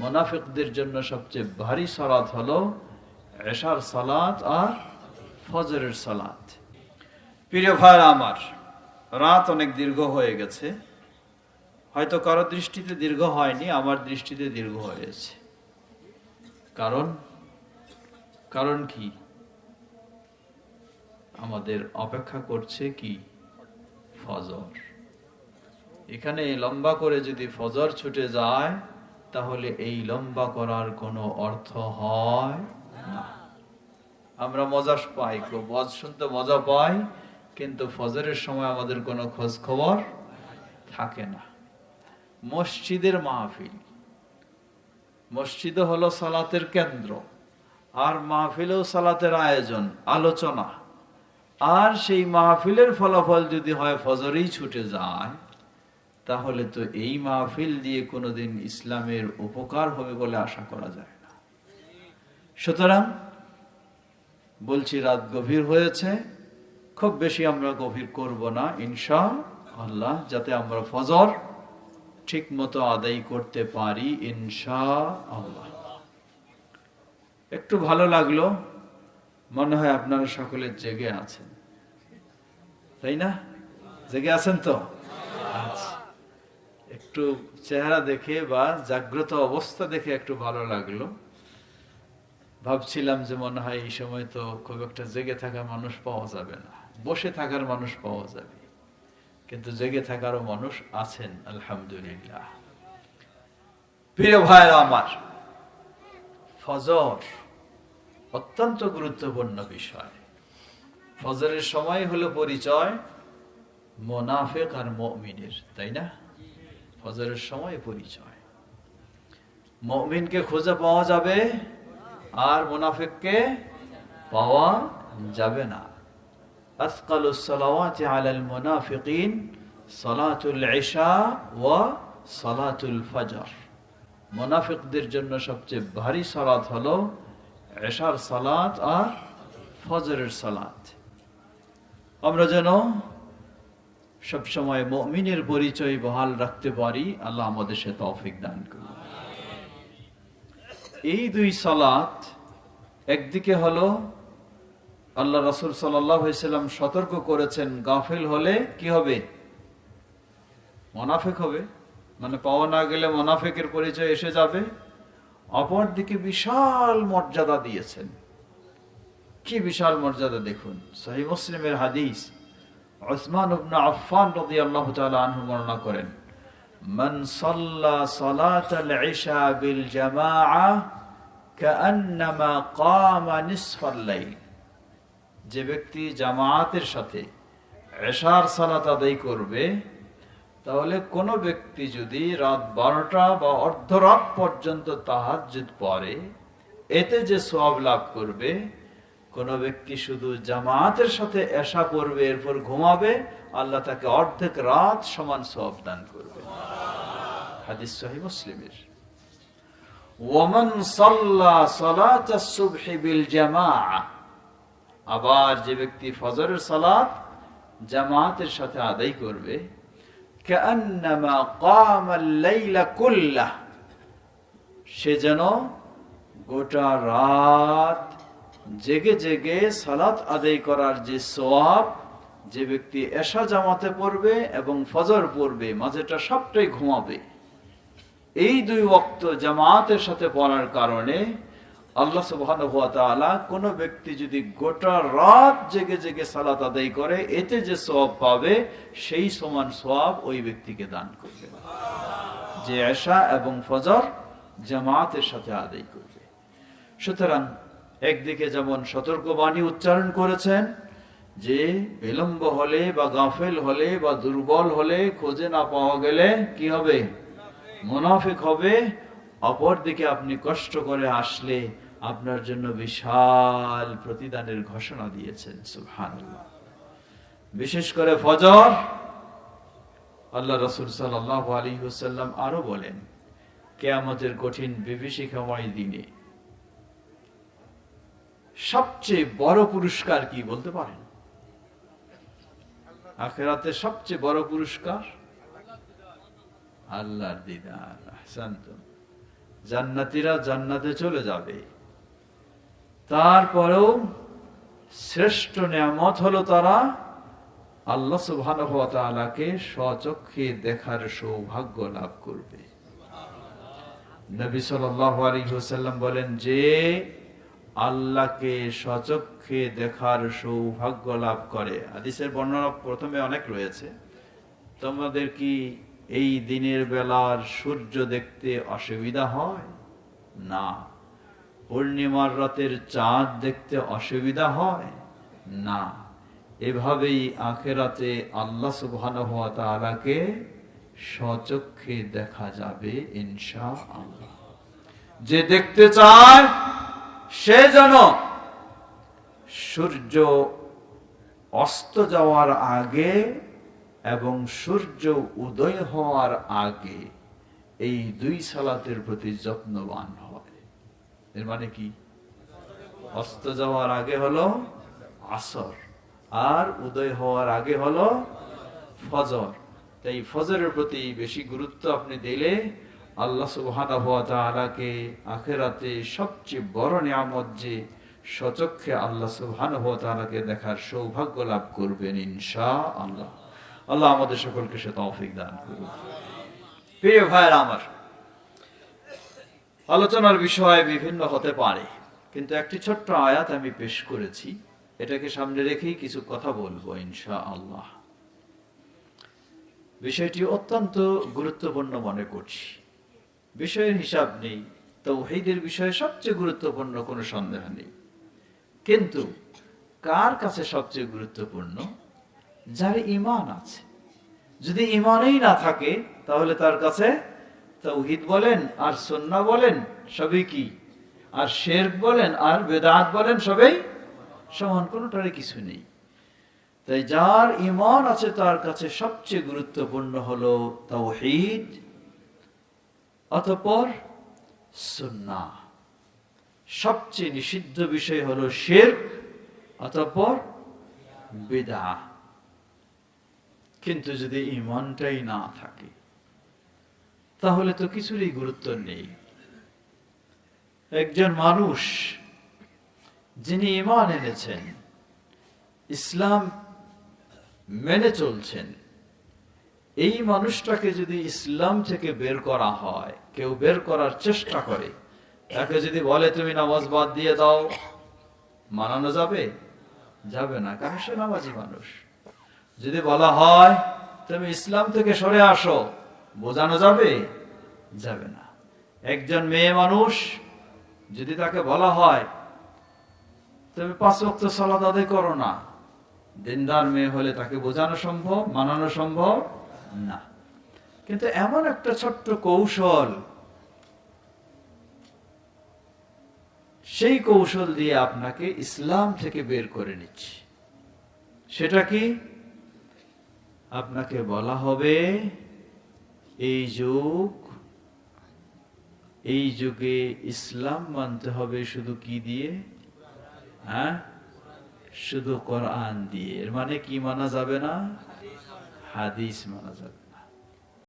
মোনাফিকদের জন্য সবচেয়ে ভারী সালাত হলো এশার সালাত আর ফজরের সালাত। প্রিয় ভাই আমার, রাত অনেক দীর্ঘ হয়ে গেছে। হয়তো কারও দৃষ্টিতে দীর্ঘ হয়নি, আমার দৃষ্টিতে দীর্ঘ হয়েছে কারণ কারণ কি? আমাদের অপেক্ষা করছে কি? ফজর। এখানে লম্বা করে যদি ফজর ছুটে যায় তাহলে এই লম্বা করার কোনো অর্থ হয় না। আমরা মজা পাই খুব ওয়াজ শুনতে মজা পাই, কিন্তু ফজরের সময় আমাদের কোনো খোঁজ খবর থাকে না। মসজিদের মাহফিল, মসজিদও হলো সালাতের কেন্দ্র, আর মাহফিলেও সালাতের আয়োজন, আলোচনা। আর সেই মাহফিলের ফলাফল যদি হয়, ফজরেই ছুটে যায়। তাহলে তো এই মাহফিল দিয়ে কোনোদিন ইসলামের উপকার হবে বলে আশা করা যায় না। সুতরাং বলছি, রাত গভীর হয়েছে, খুব বেশি আমরা গভীর করব না ইনশা আল্লাহ যাতে আমরা ফজর ঠিক মতো আদায় করতে পারি ইনশা আল্লাহ একটু ভালো লাগল, মনে হয় আপনারা সকলে জেগে আছেন। তাই না? জেগে আছেন তো? আচ্ছা। একটু চেহারা দেখে বা জাগ্রত অবস্থা দেখে একটু ভালো লাগল। ভাবছিলাম যে মনে হয় এই সময় তো খুব একটা জেগে থাকা মানুষ পাওয়া যাবে না। বসে থাকার মানুষ পাওয়া যাবে। কিন্তু জেগে থাকারও মানুষ আছেন, আলহামদুলিল্লাহ। প্রিয় ভাইরা আমার, ফজর অত্যন্ত গুরুত্বপূর্ণ বিষয়। ফজরের সময় হলো পরিচয় মোনাফেক আর মমিনের, তাই না? ফজরের সময় পরিচয়। মমিনকে খুঁজে পাওয়া যাবে, আর মুনাফিককে পাওয়া যাবে না। আসকালুস সালাওয়াতি আলাল মুনাফিকিন, সালাতুল ইশা ওয়া সালাতুল ফজর। মুনাফিকদের জন্য সবচেয়ে ভারী সালাত হলো এশার সালাত আর ফজরের সালাত আমরা যেন সবসময় মমিনের পরিচয় বহাল রাখতে পারি, আল্লাহ আমাদের সে তৌফিক দান করুন। এই দুই সালাত একদিকে হলো, আল্লাহ রাসুল সাল্লাম সতর্ক করেছেন, গাফিল হলে কি হবে? মোনাফেক হবে। মানে পাওয়া না গেলে মোনাফেকের পরিচয় এসে যাবে। অপর দিকে বিশাল মর্যাদা দিয়েছেন। কি বিশাল মর্যাদা দেখুন সহি মুসলিমের হাদিস। ওসমান আনহু বর্ণনা করেন যে ব্যক্তি জামায়াতের সাথে এশার সালাত আদায় করবে, তাহলে কোনো ব্যক্তি যদি রাত বারোটা বা অর্ধরাত পর্যন্ত তাহাজ পরে এতে যে সব লাভ করবে কোন ব্যক্তি শুধু জামাতের সাথে এশা করবে, এরপর ঘুমাবে, আল্লাহ তাকে অর্ধেক রাত সমান সওয়াব দান করবে। আবার যে ব্যক্তি ফজরের সালাত জামাতের সাথে আদায় করবে কুল্লাহ। সে যেন গোটা রাত জেগে জেগে সালাত আদায় করার যে সোয়াব যে ব্যক্তি এশা জামাতে পড়বে এবং ফজর পড়বে, মাঝেটা সবটাই ঘুমাবে। এই দুই ওক্ত জামাতের সাথে পড়ার কারণে আল্লাহ তাআলা কোন ব্যক্তি যদি গোটা রাত জেগে জেগে সালাত আদায় করে, এতে যে সওয়াব পাবে, সেই সমান সওয়াব ওই ব্যক্তিকে দান করবে। যে এশা এবং ফজর জামাতের সাথে আদায় করবে। সুতরাং একদিকে যেমন সতর্কবাণী উচ্চারণ করেছেন যে বিলম্ব হলে বা গাফেল হলে বা দুর্বল হলে খোঁজে না পাওয়া গেলে কি হবে? মুনাফিক হবে। অপর দিকে আপনি কষ্ট করে আসলে আপনার জন্য বিশাল প্রতিদানের ঘোষণা দিয়েছেন, সুবহানাল্লাহ। বিশেষ করে ফজর, আল্লাহ রসুল সাল্লাহ আলী হুসাল্লাম আরও বলেন, কেয়ামতের কঠিন বিভীষিকাময় দিনে সবচেয়ে বড় পুরস্কার কি বলতে পারেন? আখেরাতে সবচেয়ে বড় পুরস্কার? আল্লাহর দিদার জান্নাতিরা জান্নাতে চলে যাবে। তারপরেও শ্রেষ্ঠ নিয়ামত হলো তারা আল্লাহ সুবহানাহু ওয়া তাআলাকে স্বচক্ষে দেখার সৌভাগ্য লাভ করবে। নবী সাল্লাল্লাহু আলাইহি ওয়াসাল্লাম বলেন, যে আল্লাহকে স্বচক্ষে দেখার সৌভাগ্য লাভ করে। হাদিসের বর্ণনা প্রথমে অনেক রয়েছে। তোমাদের কি এই দিনের বেলার সূর্য দেখতে অসুবিধা হয়? না। পূর্ণিমার রাতের চাঁদ দেখতে অসুবিধা হয়? না। এভাবেই আখেরাতে আল্লাহ সুবহানাহু ওয়া তাআলাকে স্বচক্ষে দেখা যাবে ইনশা আল্লাহ যে দেখতে চায় সে যেন সূর্য অস্ত যাওয়ার আগে এবং সূর্য উদয় হওয়ার আগে এই দুই সালাতের প্রতি যত্নবান হয়। এর মানে কি? অস্ত যাওয়ার আগে হলো আসর আর উদয় হওয়ার আগে হলো ফজর। তাই ফজরের প্রতি বেশি গুরুত্ব আপনি দিলে আল্লাহ সুবহানাহু ওয়া তাআলাকে আখেরাতে সবচেয়ে বড় নিয়ামত যে সচক্ষে আল্লাহ সুবহানাহু ওয়া তাআলাকে দেখার সৌভাগ্য লাভ করবেন ইনশাআল্লাহ। আল্লাহ আল্লাহ আমাদের সকলকে সে তৌফিক দান করুন প্রিয় ভাইয়েরা আমার, আলোচনার বিষয় বিভিন্ন হতে পারে, কিন্তু একটি ছোট্ট আয়াত আমি পেশ করেছি, এটাকে সামনে রেখেই কিছু কথা বলব ইনশা আল্লাহ বিষয়টি অত্যন্ত গুরুত্বপূর্ণ মনে করছি। বিষয়ের হিসাব নেই। তৌহিদের বিষয়ে সবচেয়ে গুরুত্বপূর্ণ কোনো সন্দেহ নেই। কিন্তু কার কাছে সবচেয়ে গুরুত্বপূর্ণ? যার ইমান আছে। যদি ইমানেই না থাকে, তাহলে তার কাছে তৌহিদ বলেন, আর সন্না বলেন, সবই কি? আর শেরক বলেন, আর বেদাত বলেন, সবই সমান কোনোটারে কিছু নেই। তাই যার ইমান আছে, তার কাছে সবচেয়ে গুরুত্বপূর্ণ হলো তাওহীদ অতঃপর সুন্না সবচেয়ে নিষিদ্ধ বিষয় হলো শেরক, অতঃপর বিদা কিন্তু যদি ইমানটাই না থাকে, তাহলে তো কিছুরই গুরুত্ব নেই। একজন মানুষ যিনি ইমান এনেছেন, ইসলাম মেনে চলছেন এই মানুষটাকে যদি ইসলাম থেকে বের করা হয়, কেউ বের করার চেষ্টা করে, তাকে যদি বলে, তুমি নামাজ বাদ দিয়ে দাও, মানানো যাবে? যাবে না, কারণ সে নামাজি মানুষ। যদি বলা হয়, তুমি ইসলাম থেকে সরে আসো, বোঝানো যাবে? যাবে না। একজন মেয়ে মানুষ যদি তাকে বলা হয়, তুমি পাঁচ ওয়াক্ত সলাদ আদায় করো না, দিনদার মেয়ে হলে তাকে বোঝানো সম্ভব, মানানো সম্ভব? না। কিন্তু এমন একটা ছোট্ট কৌশল, সেই কৌশল দিয়ে আপনাকে ইসলাম থেকে বের করে নিচ্ছি। সেটা কি? আপনাকে বলা হবে, এই যুগ, এই যুগে ইসলাম মানতে হবে শুধু কি দিয়ে? হ্যাঁ? শুধু কোরআন দিয়ে। এর মানে কি মানা যাবে না? হাদিস মানা যাবে।